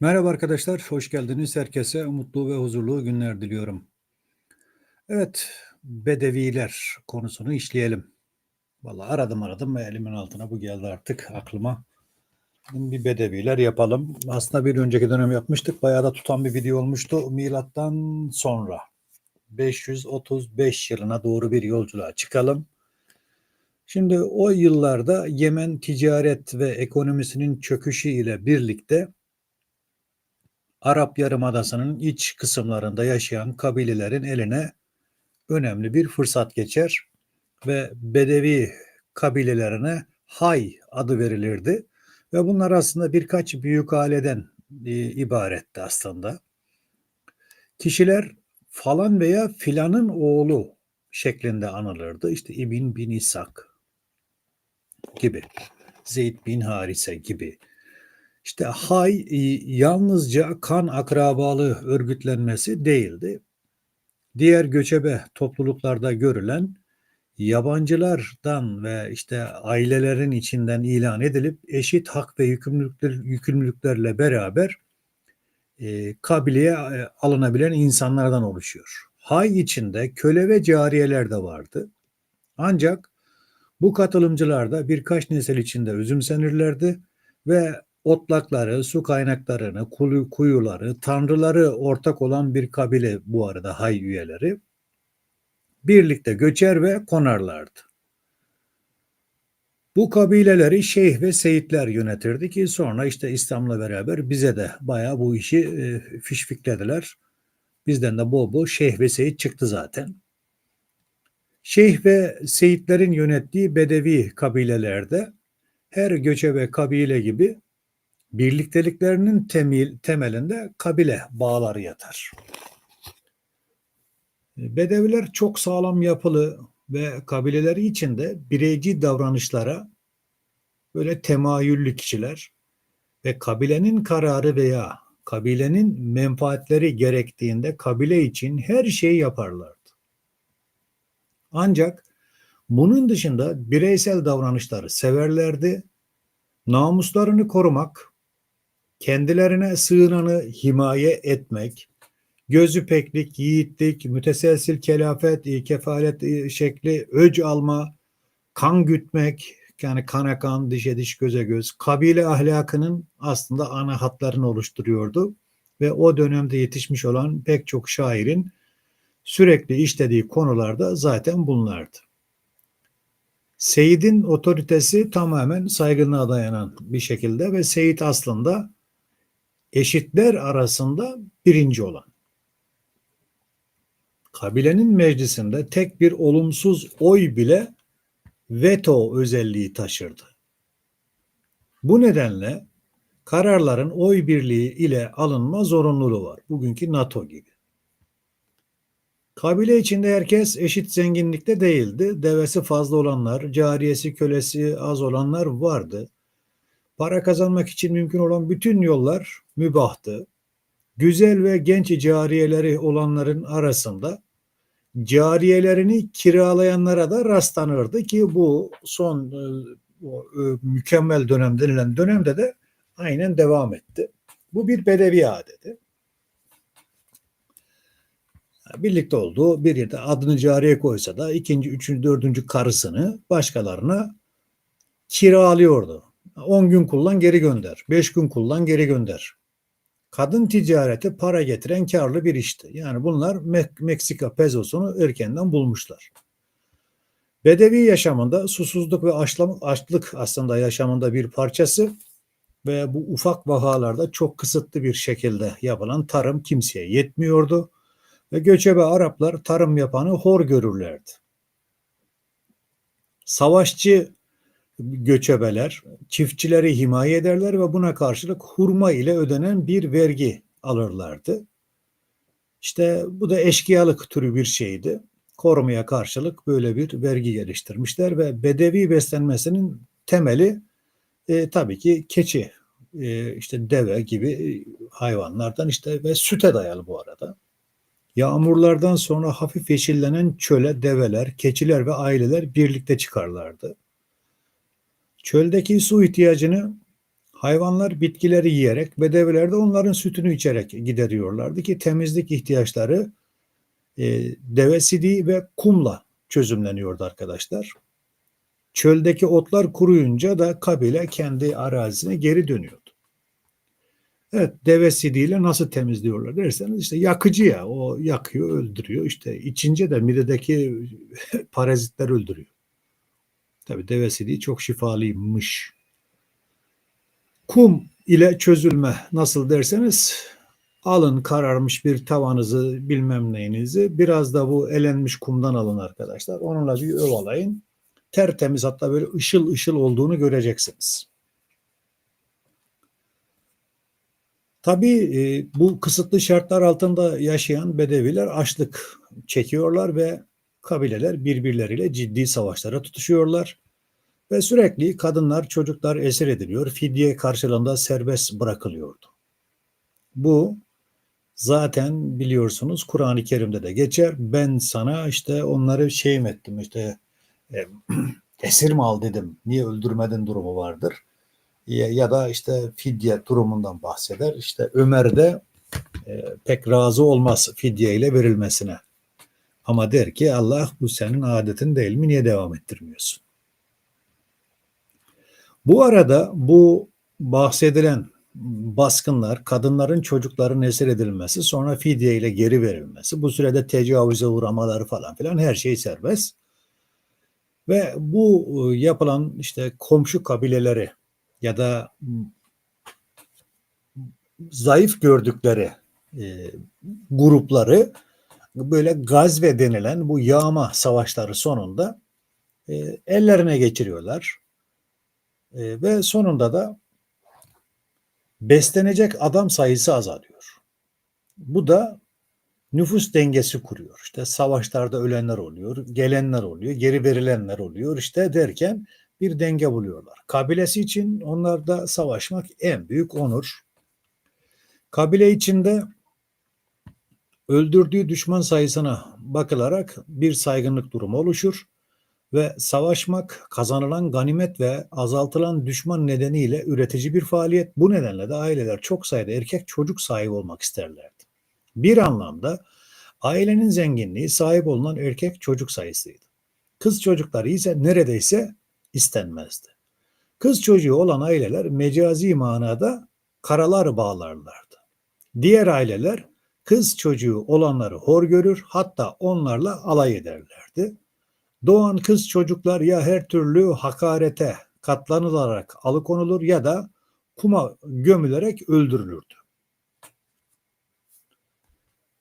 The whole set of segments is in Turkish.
Merhaba arkadaşlar, hoş geldiniz. Herkese mutlu ve huzurlu günler diliyorum. Evet, Bedeviler konusunu işleyelim. Vallahi aradım aradım ve elimin altına bu geldi artık aklıma. Bir Bedeviler yapalım. Aslında bir önceki dönem yapmıştık. Bayağı da tutan bir video olmuştu. Milattan sonra 535 yılına doğru bir yolculuğa çıkalım. Şimdi o yıllarda Yemen ticaret ve ekonomisinin çöküşü ile birlikte Arap Yarımadası'nın iç kısımlarında yaşayan kabilelerin eline önemli bir fırsat geçer ve Bedevi kabilelerine Hay adı verilirdi ve bunlar aslında birkaç büyük aileden e, ibaretti aslında. Kişiler falan veya filanın oğlu şeklinde anılırdı. İşte İbn bin İshak gibi, Zeyd bin Harise gibi. İşte hay yalnızca kan akrabalığı örgütlenmesi değildi. Diğer göçebe topluluklarda görülen yabancılardan ve işte ailelerin içinden ilan edilip eşit hak ve yükümlülükler, yükümlülüklerle beraber e, kabileye e, alınabilen insanlardan oluşuyor. Hay içinde köle ve cariyeler de vardı. Ancak bu katılımcılar da birkaç nesil içinde üzümsenirlerdi ve otlakları, su kaynaklarını, kuyuları, tanrıları ortak olan bir kabile bu arada hay üyeleri birlikte göçer ve konarlardı. Bu kabileleri şeyh ve seyitler yönetirdi ki sonra işte İslam'la beraber bize de bayağı bu işi e, fişfiklediler. Bizden de bol bol şeyh ve seyit çıktı zaten. Şeyh ve seyitlerin yönettiği Bedevi kabilelerde her göçebe kabile gibi birlikteliklerinin temel, temelinde kabile bağları yatar. Bedeviler çok sağlam yapılı ve kabileleri içinde bireyci davranışlara böyle temayüllü kişiler ve kabilenin kararı veya kabilenin menfaatleri gerektiğinde kabile için her şeyi yaparlardı. Ancak bunun dışında bireysel davranışları severlerdi. Namuslarını korumak, kendilerine sığınanı himaye etmek, gözü peklik, yiğitlik, müteselsil kelafet, kefalet şekli, öc alma, kan gütmek, yani kana kan, dişe diş, göze göz, kabile ahlakının aslında ana hatlarını oluşturuyordu. Ve o dönemde yetişmiş olan pek çok şairin sürekli işlediği konularda zaten bunlardı. Seyit'in otoritesi tamamen saygınlığa dayanan bir şekilde ve Seyit aslında eşitler arasında birinci olan. Kabilenin meclisinde tek bir olumsuz oy bile veto özelliği taşırdı. Bu nedenle kararların oy birliği ile alınma zorunluluğu var. Bugünkü NATO gibi. Kabile içinde herkes eşit zenginlikte değildi. Devesi fazla olanlar, cariyesi, kölesi az olanlar vardı. Para kazanmak için mümkün olan bütün yollar mübahtı. Güzel ve genç cariyeleri olanların arasında cariyelerini kiralayanlara da rastlanırdı ki bu son e, e, mükemmel dönem denilen dönemde de aynen devam etti. Bu bir bedevi adeti. Birlikte olduğu bir yerde adını cariye koysa da ikinci, üçüncü, dördüncü karısını başkalarına kiralıyordu. 10 gün kullan geri gönder. 5 gün kullan geri gönder. Kadın ticareti para getiren karlı bir işti. Yani bunlar Mek Meksika pezosunu erkenden bulmuşlar. Bedevi yaşamında susuzluk ve açlık aslında yaşamında bir parçası ve bu ufak vahalarda çok kısıtlı bir şekilde yapılan tarım kimseye yetmiyordu ve göçebe Araplar tarım yapanı hor görürlerdi. Savaşçı göçebeler çiftçileri himaye ederler ve buna karşılık hurma ile ödenen bir vergi alırlardı. İşte bu da eşkıyalık türü bir şeydi. Korumaya karşılık böyle bir vergi geliştirmişler ve bedevi beslenmesinin temeli e, tabii ki keçi, e, işte deve gibi hayvanlardan işte ve süte dayalı bu arada. Yağmurlardan sonra hafif yeşillenen çöle develer, keçiler ve aileler birlikte çıkarlardı. Çöldeki su ihtiyacını Hayvanlar bitkileri yiyerek, bedeviler de onların sütünü içerek gideriyorlardı ki temizlik ihtiyaçları e, deve sidiği ve kumla çözümleniyordu arkadaşlar. Çöldeki otlar kuruyunca da kabile kendi arazisine geri dönüyordu. Evet deve sidiğiyle nasıl temizliyorlar derseniz işte yakıcı ya o yakıyor öldürüyor işte içince de midedeki parazitler öldürüyor. Tabi deve sidiği çok şifalıymış. Kum ile çözülme nasıl derseniz alın kararmış bir tavanızı bilmem neyinizi biraz da bu elenmiş kumdan alın arkadaşlar. Onunla bir övalayın. Tertemiz hatta böyle ışıl ışıl olduğunu göreceksiniz. Tabii e, bu kısıtlı şartlar altında yaşayan bedeviler açlık çekiyorlar ve kabileler birbirleriyle ciddi savaşlara tutuşuyorlar. Ve sürekli kadınlar, çocuklar esir ediliyor, fidye karşılığında serbest bırakılıyordu. Bu zaten biliyorsunuz Kur'an-ı Kerim'de de geçer. Ben sana işte onları şey mi ettim işte e, esir mi al dedim. Niye öldürmedin durumu vardır. Ya, ya da işte fidye durumundan bahseder. İşte Ömer de e, pek razı olmaz fidye ile verilmesine. Ama der ki Allah bu senin adetin değil mi niye devam ettirmiyorsun? Bu arada bu bahsedilen baskınlar, kadınların çocukların esir edilmesi, sonra fidye ile geri verilmesi, bu sürede tecavüze uğramaları falan filan her şey serbest. Ve bu e, yapılan işte komşu kabileleri ya da zayıf gördükleri e, grupları böyle gazve denilen bu yağma savaşları sonunda e, ellerine geçiriyorlar. E, ve sonunda da beslenecek adam sayısı azalıyor. Bu da nüfus dengesi kuruyor. İşte savaşlarda ölenler oluyor, gelenler oluyor, geri verilenler oluyor işte derken bir denge buluyorlar. Kabilesi için onlarda savaşmak en büyük onur. Kabile içinde öldürdüğü düşman sayısına bakılarak bir saygınlık durumu oluşur ve savaşmak kazanılan ganimet ve azaltılan düşman nedeniyle üretici bir faaliyet. Bu nedenle de aileler çok sayıda erkek çocuk sahibi olmak isterlerdi. Bir anlamda ailenin zenginliği sahip olunan erkek çocuk sayısıydı. Kız çocukları ise neredeyse istenmezdi. Kız çocuğu olan aileler mecazi manada karalar bağlarlardı. Diğer aileler kız çocuğu olanları hor görür hatta onlarla alay ederlerdi. Doğan kız çocuklar ya her türlü hakarete katlanılarak alıkonulur ya da kuma gömülerek öldürülürdü.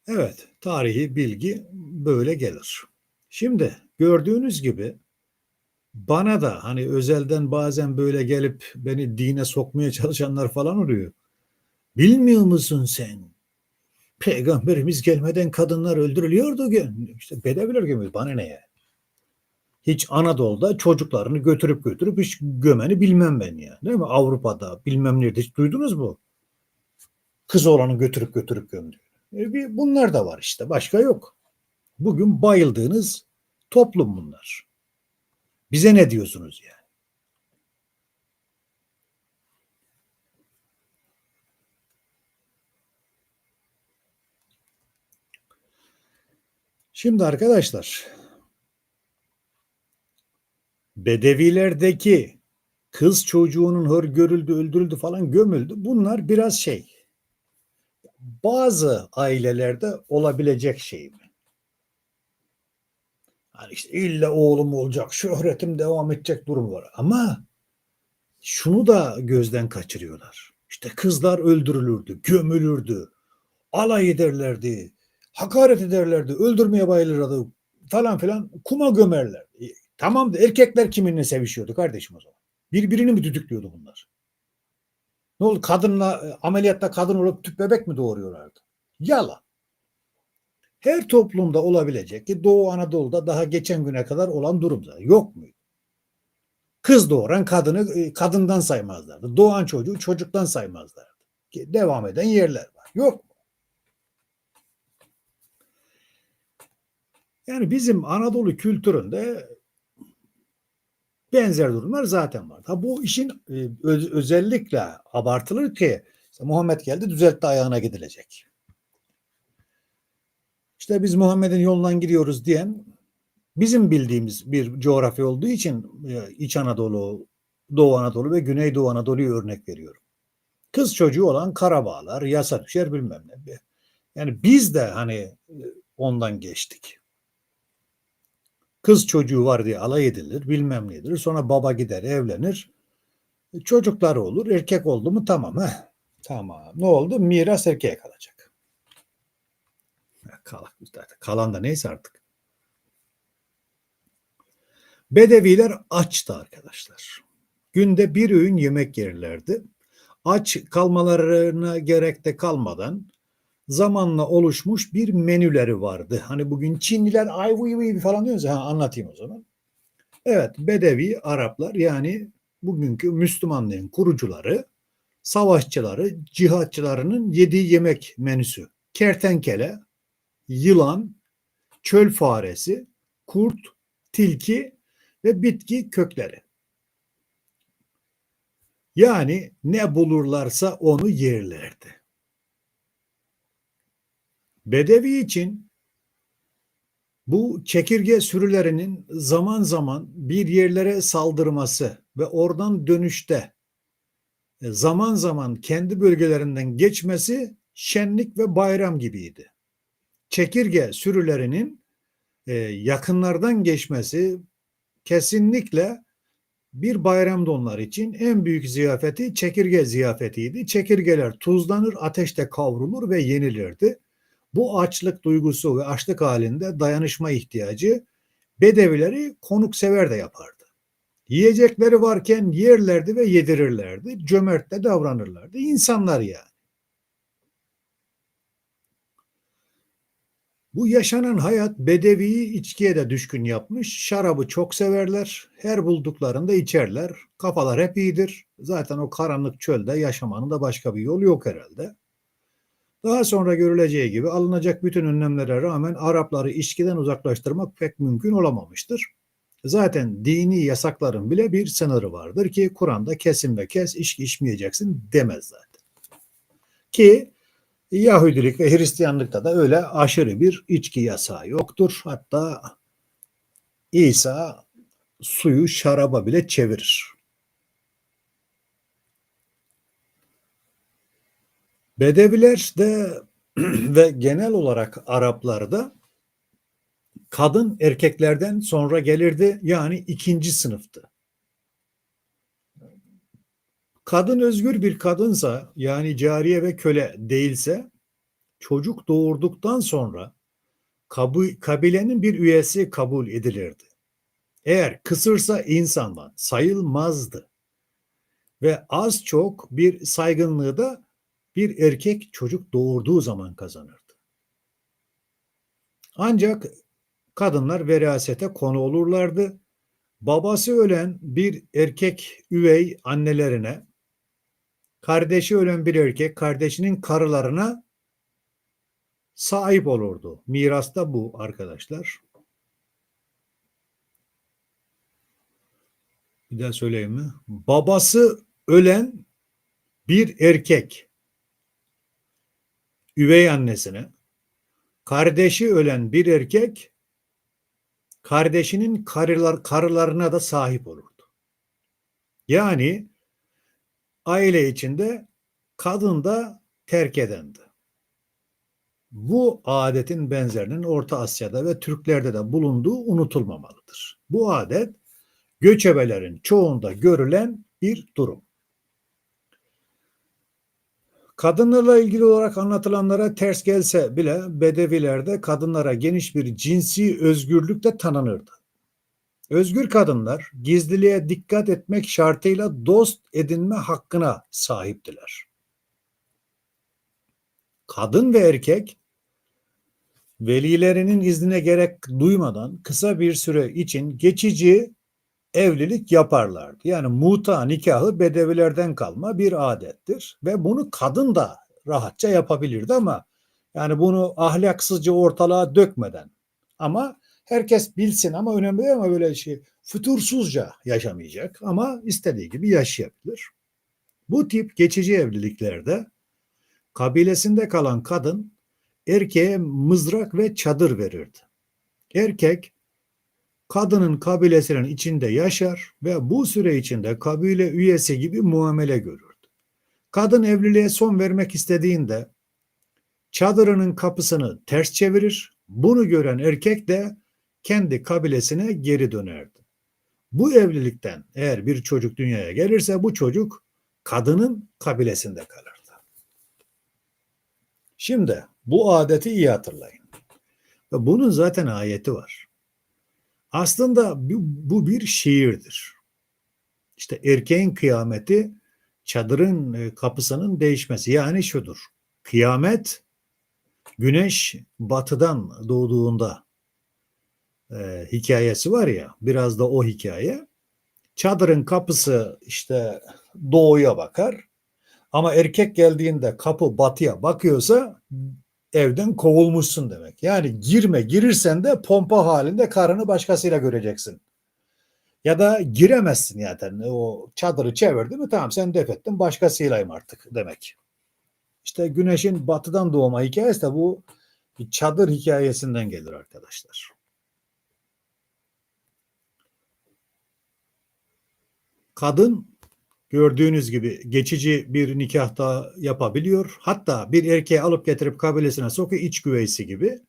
Evet, tarihi bilgi böyle gelir. Şimdi gördüğünüz gibi bana da hani özelden bazen böyle gelip beni dine sokmaya çalışanlar falan oluyor. Bilmiyor musun sen? Peygamberimiz gelmeden kadınlar öldürülüyordu. İşte bedeviler gömüyor. Bana ne ya? hiç Anadolu'da çocuklarını götürüp götürüp hiç gömeni bilmem ben ya. Değil mi? Avrupa'da bilmem nerede hiç duydunuz mu? Kız olanı götürüp götürüp gömdü. E bir, bunlar da var işte. Başka yok. Bugün bayıldığınız toplum bunlar. Bize ne diyorsunuz yani? Şimdi arkadaşlar Bedevilerdeki kız çocuğunun hor görüldü, öldürüldü falan gömüldü. Bunlar biraz şey. Bazı ailelerde olabilecek şey mi? Hani işte illa oğlum olacak, şöhretim devam edecek durum var. Ama şunu da gözden kaçırıyorlar. İşte kızlar öldürülürdü, gömülürdü, alay ederlerdi, hakaret ederlerdi, öldürmeye bayılırdı falan filan kuma gömerlerdi. Tamam da erkekler kiminle sevişiyordu kardeşim o zaman? Birbirini mi düdüklüyordu bunlar? Ne oldu? Kadınla ameliyatta kadın olup tüp bebek mi doğuruyorlardı? Yalan. Her toplumda olabilecek ki Doğu Anadolu'da daha geçen güne kadar olan durumda yok mu? Kız doğuran kadını e, kadından saymazlardı. Doğan çocuğu çocuktan saymazlardı. Devam eden yerler var. Yok mu? Yani bizim Anadolu kültüründe Benzer durumlar zaten var. Ha bu işin e, öz- özellikle abartılır ki işte Muhammed geldi düzeltti ayağına gidilecek. İşte biz Muhammed'in yolundan gidiyoruz diyen bizim bildiğimiz bir coğrafya olduğu için e, İç Anadolu, Doğu Anadolu ve Güneydoğu Anadolu'yu örnek veriyorum. Kız çocuğu olan Karabağlar, yasa düşer bilmem ne. Yani biz de hani e, ondan geçtik. Kız çocuğu var diye alay edilir, bilmem nedir. Sonra baba gider, evlenir. E, Çocukları olur, erkek oldu mu tamam. Heh. Tamam. Ne oldu? Miras erkeğe kalacak. Ha, kalan da neyse artık. Bedeviler açtı arkadaşlar. Günde bir öğün yemek yerlerdi. Aç kalmalarına gerek de kalmadan zamanla oluşmuş bir menüleri vardı. Hani bugün Çinliler ay vıy vıy falan diyoruz ya anlatayım o zaman. Evet Bedevi Araplar yani bugünkü Müslümanlığın kurucuları, savaşçıları, cihatçılarının yediği yemek menüsü. Kertenkele, yılan, çöl faresi, kurt, tilki ve bitki kökleri. Yani ne bulurlarsa onu yerlerdi. Bedevi için bu çekirge sürülerinin zaman zaman bir yerlere saldırması ve oradan dönüşte e, zaman zaman kendi bölgelerinden geçmesi şenlik ve bayram gibiydi. Çekirge sürülerinin e, yakınlardan geçmesi kesinlikle bir bayramdı onlar için. En büyük ziyafeti çekirge ziyafetiydi. Çekirgeler tuzlanır, ateşte kavrulur ve yenilirdi. Bu açlık duygusu ve açlık halinde dayanışma ihtiyacı Bedevileri konuksever de yapardı. Yiyecekleri varken yerlerdi ve yedirirlerdi. Cömert de davranırlardı. İnsanlar yani. Bu yaşanan hayat Bedevi'yi içkiye de düşkün yapmış. Şarabı çok severler. Her bulduklarında içerler. Kafalar hep iyidir. Zaten o karanlık çölde yaşamanın da başka bir yolu yok herhalde. Daha sonra görüleceği gibi alınacak bütün önlemlere rağmen Arapları içkiden uzaklaştırmak pek mümkün olamamıştır. Zaten dini yasakların bile bir sınırı vardır ki Kur'an'da kesin ve kes içki içmeyeceksin demez zaten. Ki Yahudilik ve Hristiyanlıkta da öyle aşırı bir içki yasağı yoktur. Hatta İsa suyu şaraba bile çevirir. Bedeviler de ve genel olarak Araplarda kadın erkeklerden sonra gelirdi. Yani ikinci sınıftı. Kadın özgür bir kadınsa yani cariye ve köle değilse çocuk doğurduktan sonra kabilenin bir üyesi kabul edilirdi. Eğer kısırsa insandan sayılmazdı. Ve az çok bir saygınlığı da bir erkek çocuk doğurduğu zaman kazanırdı. Ancak kadınlar verasete konu olurlardı. Babası ölen bir erkek üvey annelerine, kardeşi ölen bir erkek kardeşinin karılarına sahip olurdu. Mirasta bu arkadaşlar. Bir daha söyleyeyim mi? Babası ölen bir erkek üvey annesine, kardeşi ölen bir erkek kardeşinin karılar, karılarına da sahip olurdu. Yani aile içinde kadın da terk edendi. Bu adetin benzerinin Orta Asya'da ve Türklerde de bulunduğu unutulmamalıdır. Bu adet göçebelerin çoğunda görülen bir durum. Kadınlarla ilgili olarak anlatılanlara ters gelse bile Bedevilerde kadınlara geniş bir cinsi özgürlük de tanınırdı. Özgür kadınlar gizliliğe dikkat etmek şartıyla dost edinme hakkına sahiptiler. Kadın ve erkek velilerinin iznine gerek duymadan kısa bir süre için geçici evlilik yaparlardı. Yani muta nikahı bedevilerden kalma bir adettir ve bunu kadın da rahatça yapabilirdi ama yani bunu ahlaksızca ortalığa dökmeden ama Herkes bilsin ama önemli değil ama böyle şey fütursuzca yaşamayacak ama istediği gibi yaşayabilir. Bu tip geçici evliliklerde kabilesinde kalan kadın erkeğe mızrak ve çadır verirdi. Erkek kadının kabilesinin içinde yaşar ve bu süre içinde kabile üyesi gibi muamele görürdü. Kadın evliliğe son vermek istediğinde çadırının kapısını ters çevirir. Bunu gören erkek de kendi kabilesine geri dönerdi. Bu evlilikten eğer bir çocuk dünyaya gelirse bu çocuk kadının kabilesinde kalırdı. Şimdi bu adeti iyi hatırlayın. Bunun zaten ayeti var. Aslında bu, bir şiirdir. İşte erkeğin kıyameti çadırın e, kapısının değişmesi. Yani şudur. Kıyamet güneş batıdan doğduğunda e, hikayesi var ya biraz da o hikaye. Çadırın kapısı işte doğuya bakar. Ama erkek geldiğinde kapı batıya bakıyorsa evden kovulmuşsun demek. Yani girme girirsen de pompa halinde karını başkasıyla göreceksin. Ya da giremezsin zaten. O çadırı çevirdi mi tamam sen def ettin başkasıylayım artık demek. İşte güneşin batıdan doğma hikayesi de bu çadır hikayesinden gelir arkadaşlar. Kadın gördüğünüz gibi geçici bir nikah da yapabiliyor. Hatta bir erkeği alıp getirip kabilesine sokuyor iç güveysi gibi.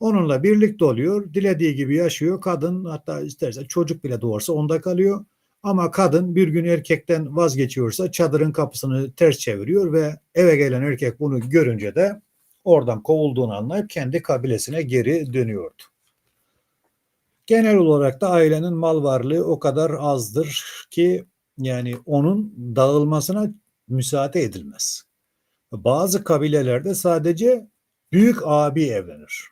Onunla birlikte oluyor. Dilediği gibi yaşıyor. Kadın hatta isterse çocuk bile doğursa onda kalıyor. Ama kadın bir gün erkekten vazgeçiyorsa çadırın kapısını ters çeviriyor ve eve gelen erkek bunu görünce de oradan kovulduğunu anlayıp kendi kabilesine geri dönüyordu. Genel olarak da ailenin mal varlığı o kadar azdır ki yani onun dağılmasına müsaade edilmez. Bazı kabilelerde sadece büyük abi evlenir.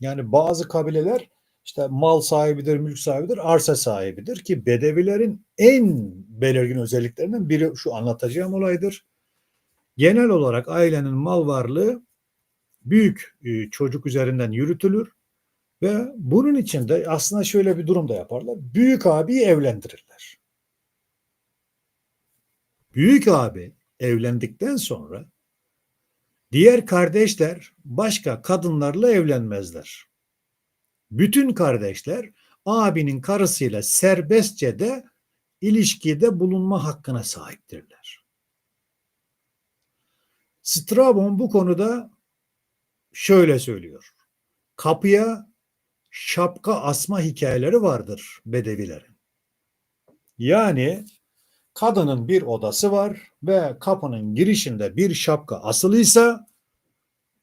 Yani bazı kabileler işte mal sahibidir, mülk sahibidir, arsa sahibidir ki Bedevilerin en belirgin özelliklerinden biri şu anlatacağım olaydır. Genel olarak ailenin mal varlığı büyük e, çocuk üzerinden yürütülür ve bunun için de aslında şöyle bir durum da yaparlar. Büyük abi evlendirirler. Büyük abi evlendikten sonra diğer kardeşler başka kadınlarla evlenmezler. Bütün kardeşler abinin karısıyla serbestçe de ilişkide bulunma hakkına sahiptirler. Strabon bu konuda şöyle söylüyor. Kapıya şapka asma hikayeleri vardır Bedevilerin. Yani kadının bir odası var ve kapının girişinde bir şapka asılıysa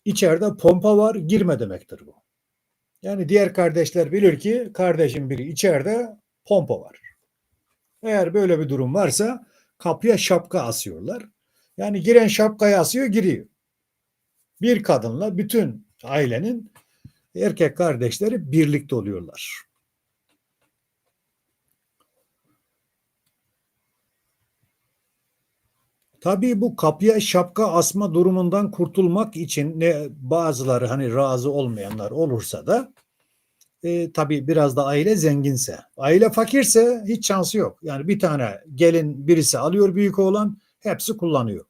içeride pompa var girme demektir bu. Yani diğer kardeşler bilir ki kardeşin biri içeride pompa var. Eğer böyle bir durum varsa kapıya şapka asıyorlar. Yani giren şapkayı asıyor giriyor. Bir kadınla bütün ailenin erkek kardeşleri birlikte oluyorlar. Tabii bu kapıya şapka asma durumundan kurtulmak için ne bazıları hani razı olmayanlar olursa da e, tabii biraz da aile zenginse. Aile fakirse hiç şansı yok. Yani bir tane gelin birisi alıyor büyük oğlan hepsi kullanıyor.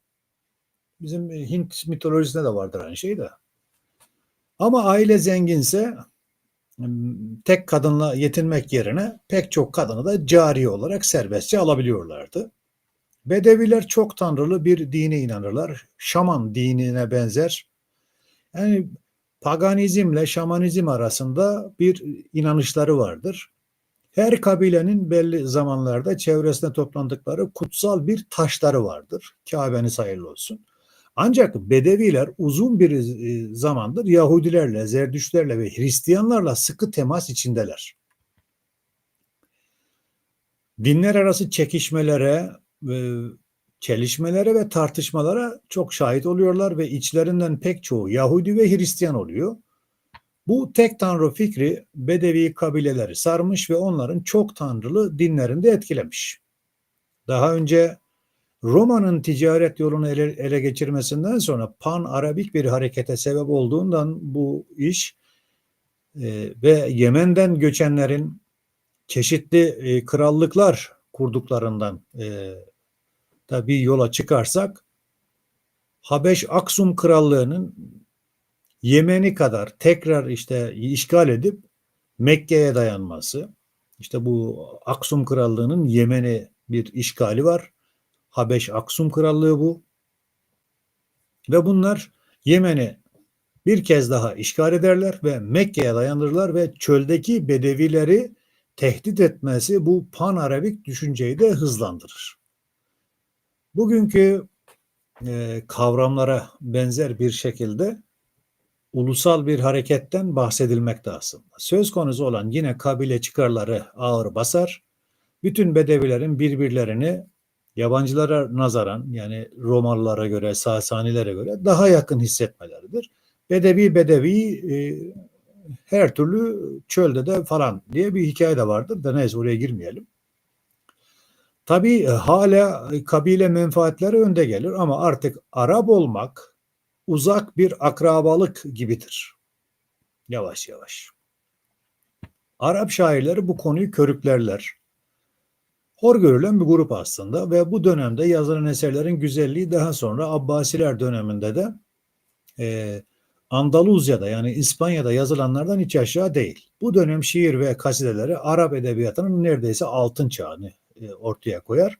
Bizim Hint mitolojisinde de vardır aynı şey de. Ama aile zenginse tek kadınla yetinmek yerine pek çok kadını da cari olarak serbestçe alabiliyorlardı. Bedeviler çok tanrılı bir dine inanırlar. Şaman dinine benzer. Yani paganizmle şamanizm arasında bir inanışları vardır. Her kabilenin belli zamanlarda çevresinde toplandıkları kutsal bir taşları vardır. Kabe'niz hayırlı olsun. Ancak Bedeviler uzun bir e, zamandır Yahudilerle, Zerdüşlerle ve Hristiyanlarla sıkı temas içindeler. Dinler arası çekişmelere, çelişmelere ve tartışmalara çok şahit oluyorlar ve içlerinden pek çoğu Yahudi ve Hristiyan oluyor. Bu tek tanrı fikri Bedevi kabileleri sarmış ve onların çok tanrılı dinlerinde etkilemiş. Daha önce Roma'nın ticaret yolunu ele, ele geçirmesinden sonra pan-Arabik bir harekete sebep olduğundan bu iş E, ve Yemen'den göçenlerin çeşitli e, krallıklar kurduklarından e, tabii yola çıkarsak Habeş Aksum Krallığı'nın Yemen'i kadar tekrar işte işgal edip Mekke'ye dayanması. İşte bu Aksum Krallığı'nın Yemen'e bir işgali var. Habeş Aksum Krallığı bu. Ve bunlar Yemen'i bir kez daha işgal ederler ve Mekke'ye dayanırlar ve çöldeki bedevileri tehdit etmesi bu pan-Arabik düşünceyi de hızlandırır. Bugünkü e, kavramlara benzer bir şekilde ulusal bir hareketten bahsedilmekte aslında. Söz konusu olan yine kabile çıkarları ağır basar. Bütün bedevilerin birbirlerini yabancılara nazaran yani Romalılara göre, Sasanilere göre daha yakın hissetmeleridir. Bedevi bedevi e, her türlü çölde de falan diye bir hikaye de vardır da neyse oraya girmeyelim. Tabii e, hala kabile menfaatleri önde gelir ama artık Arap olmak uzak bir akrabalık gibidir. Yavaş yavaş. Arap şairleri bu konuyu körüklerler. Hor görülen bir grup aslında ve bu dönemde yazılan eserlerin güzelliği daha sonra Abbasiler döneminde de e, Andaluzya'da yani İspanya'da yazılanlardan hiç aşağı değil. Bu dönem şiir ve kasideleri Arap edebiyatının neredeyse altın çağını e, ortaya koyar.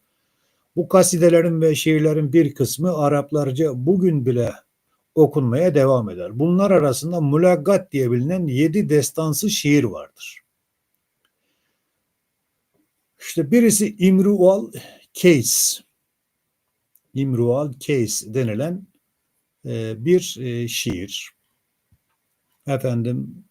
Bu kasidelerin ve şiirlerin bir kısmı Araplarca bugün bile okunmaya devam eder. Bunlar arasında Mulaggat diye bilinen yedi destansı şiir vardır. İşte birisi İmrual Case. İmrual Case denilen e, bir e, şiir. Efendim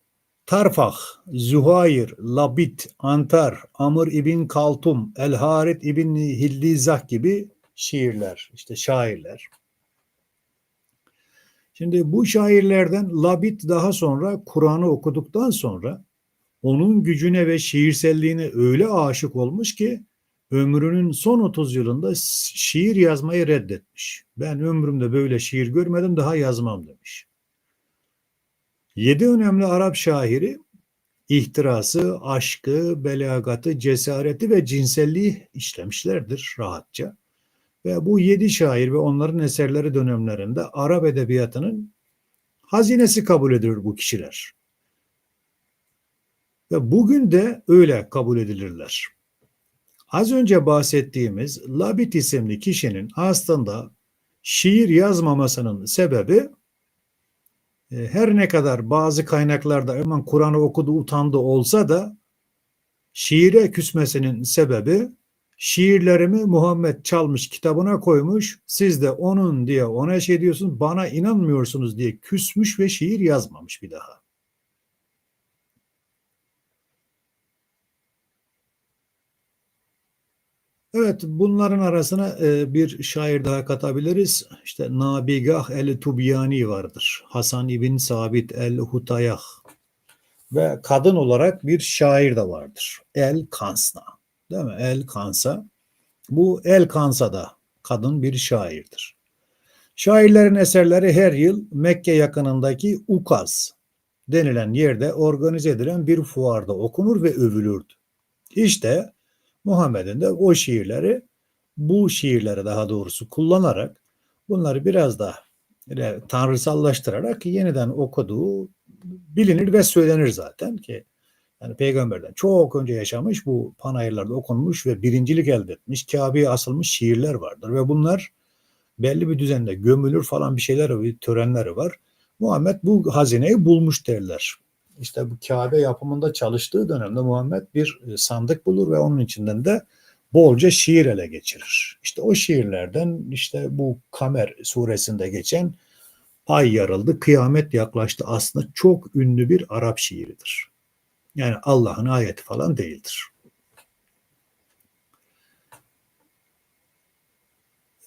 Tarfah, Zühayr, Labit, Antar, Amr ibn Kaltum, El Harit ibn Hildizah gibi şiirler, işte şairler. Şimdi bu şairlerden Labit daha sonra Kur'an'ı okuduktan sonra onun gücüne ve şiirselliğine öyle aşık olmuş ki ömrünün son 30 yılında şiir yazmayı reddetmiş. Ben ömrümde böyle şiir görmedim daha yazmam demiş. Yedi önemli Arap şairi ihtirası, aşkı, belagatı, cesareti ve cinselliği işlemişlerdir rahatça. Ve bu yedi şair ve onların eserleri dönemlerinde Arap edebiyatının hazinesi kabul edilir bu kişiler. Ve bugün de öyle kabul edilirler. Az önce bahsettiğimiz Labit isimli kişinin aslında şiir yazmamasının sebebi her ne kadar bazı kaynaklarda hemen Kur'an'ı okudu utandı olsa da şiire küsmesinin sebebi şiirlerimi Muhammed çalmış kitabına koymuş siz de onun diye ona şey diyorsunuz bana inanmıyorsunuz diye küsmüş ve şiir yazmamış bir daha. Evet, bunların arasına e, bir şair daha katabiliriz. İşte Nabigah el-Tubyani vardır. Hasan ibn Sabit el-Hutayah. Ve kadın olarak bir şair de vardır. El Kansna. Değil mi? El Kansa. Bu El Kansa da kadın bir şairdir. Şairlerin eserleri her yıl Mekke yakınındaki Ukaz denilen yerde organize edilen bir fuarda okunur ve övülürdü. İşte Muhammed'in de o şiirleri bu şiirleri daha doğrusu kullanarak bunları biraz daha tanrısallaştırarak yeniden okuduğu bilinir ve söylenir zaten ki yani peygamberden çok önce yaşamış bu panayırlarda okunmuş ve birincilik elde etmiş Kabe'ye asılmış şiirler vardır ve bunlar belli bir düzende gömülür falan bir şeyler bir törenleri var. Muhammed bu hazineyi bulmuş derler işte bu Kabe yapımında çalıştığı dönemde Muhammed bir e, sandık bulur ve onun içinden de bolca şiir ele geçirir. İşte o şiirlerden işte bu Kamer suresinde geçen ay yarıldı, kıyamet yaklaştı aslında çok ünlü bir Arap şiiridir. Yani Allah'ın ayeti falan değildir.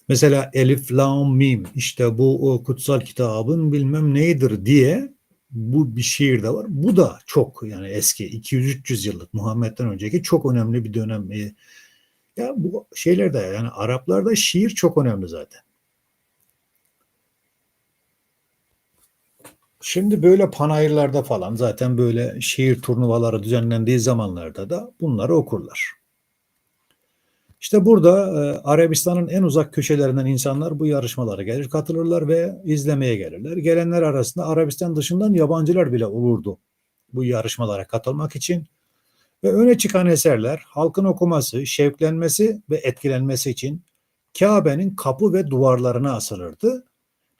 Mesela Elif, Lam, Mim işte bu o kutsal kitabın bilmem neydir diye bu bir şiir de var. Bu da çok yani eski 200-300 yıllık Muhammed'den önceki çok önemli bir dönem. E, ya bu şeyler de yani Araplarda şiir çok önemli zaten. Şimdi böyle panayırlarda falan zaten böyle şiir turnuvaları düzenlendiği zamanlarda da bunları okurlar. İşte burada e, Arabistan'ın en uzak köşelerinden insanlar bu yarışmalara gelir, katılırlar ve izlemeye gelirler. Gelenler arasında Arabistan dışından yabancılar bile olurdu bu yarışmalara katılmak için. Ve öne çıkan eserler halkın okuması, şevklenmesi ve etkilenmesi için Kabe'nin kapı ve duvarlarına asılırdı.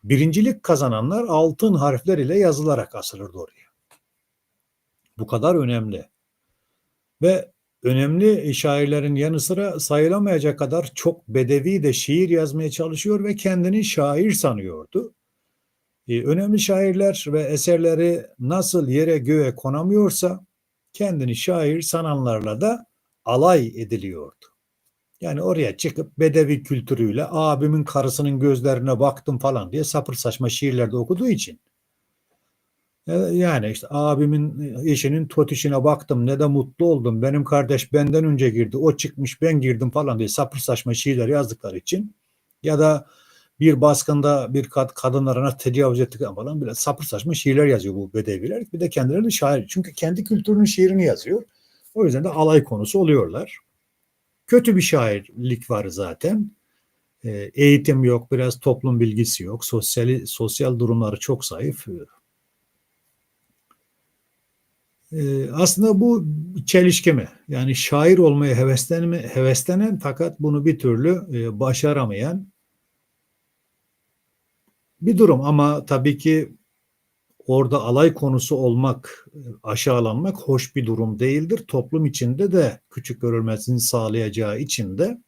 Birincilik kazananlar altın harfler ile yazılarak asılırdı oraya. Bu kadar önemli. Ve önemli şairlerin yanı sıra sayılamayacak kadar çok bedevi de şiir yazmaya çalışıyor ve kendini şair sanıyordu. Ee, önemli şairler ve eserleri nasıl yere göğe konamıyorsa kendini şair sananlarla da alay ediliyordu. Yani oraya çıkıp bedevi kültürüyle abimin karısının gözlerine baktım falan diye sapır saçma şiirlerde okuduğu için. E, Yani işte abimin eşinin totişine baktım ne de mutlu oldum. Benim kardeş benden önce girdi. O çıkmış ben girdim falan diye sapır saçma şiirler yazdıkları için. Ya da bir baskında bir kad kadınlarına tecavüz ettik falan bile sapır saçma şiirler yazıyor bu bedeviler. Bir de kendileri şair. Çünkü kendi kültürünün şiirini yazıyor. O yüzden de alay konusu oluyorlar. Kötü bir şairlik var zaten. E, eğitim yok, biraz toplum bilgisi yok, sosyal sosyal durumları çok zayıf. E, aslında bu çelişki mi? Yani şair olmaya heveslenen, heveslenen fakat bunu bir türlü e, başaramayan bir durum. Ama tabii ki orada alay konusu olmak, aşağılanmak hoş bir durum değildir. Toplum içinde de küçük görülmesini sağlayacağı için de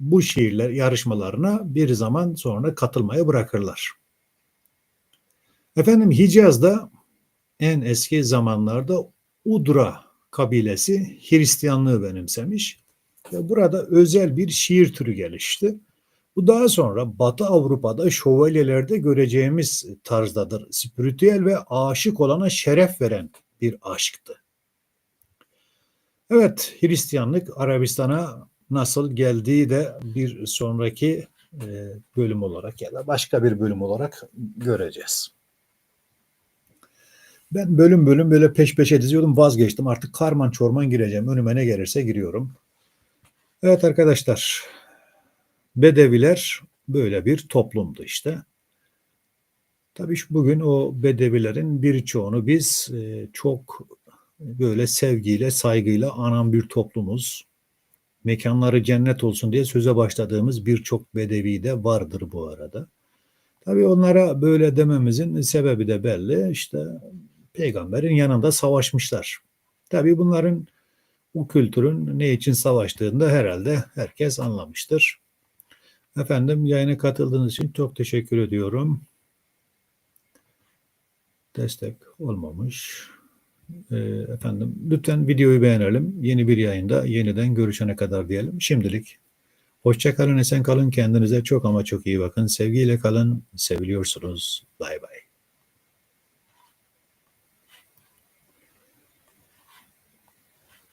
bu şiirler yarışmalarına bir zaman sonra katılmaya bırakırlar. Efendim Hicaz'da en eski zamanlarda Udra kabilesi Hristiyanlığı benimsemiş ve burada özel bir şiir türü gelişti. Bu daha sonra Batı Avrupa'da şövalyelerde göreceğimiz tarzdadır. Spiritüel ve aşık olana şeref veren bir aşktı. Evet, Hristiyanlık Arabistan'a nasıl geldiği de bir sonraki e, bölüm olarak ya da başka bir bölüm olarak göreceğiz. Ben bölüm bölüm böyle peş peşe diziyordum vazgeçtim. Artık karman çorman gireceğim. Önüme ne gelirse giriyorum. Evet arkadaşlar. Bedeviler böyle bir toplumdu işte. Tabii bugün o bedevilerin birçoğunu biz e, çok böyle sevgiyle, saygıyla anan bir toplumuz. Mekanları cennet olsun diye söze başladığımız birçok bedevi de vardır bu arada. Tabii onlara böyle dememizin sebebi de belli. İşte peygamberin yanında savaşmışlar. Tabii bunların bu kültürün ne için savaştığını da herhalde herkes anlamıştır. Efendim yayına katıldığınız için çok teşekkür ediyorum. Destek olmamış. Ee, efendim lütfen videoyu beğenelim. Yeni bir yayında yeniden görüşene kadar diyelim. Şimdilik hoşça kalın, esen kalın. Kendinize çok ama çok iyi bakın. Sevgiyle kalın. Seviliyorsunuz. Bay bay.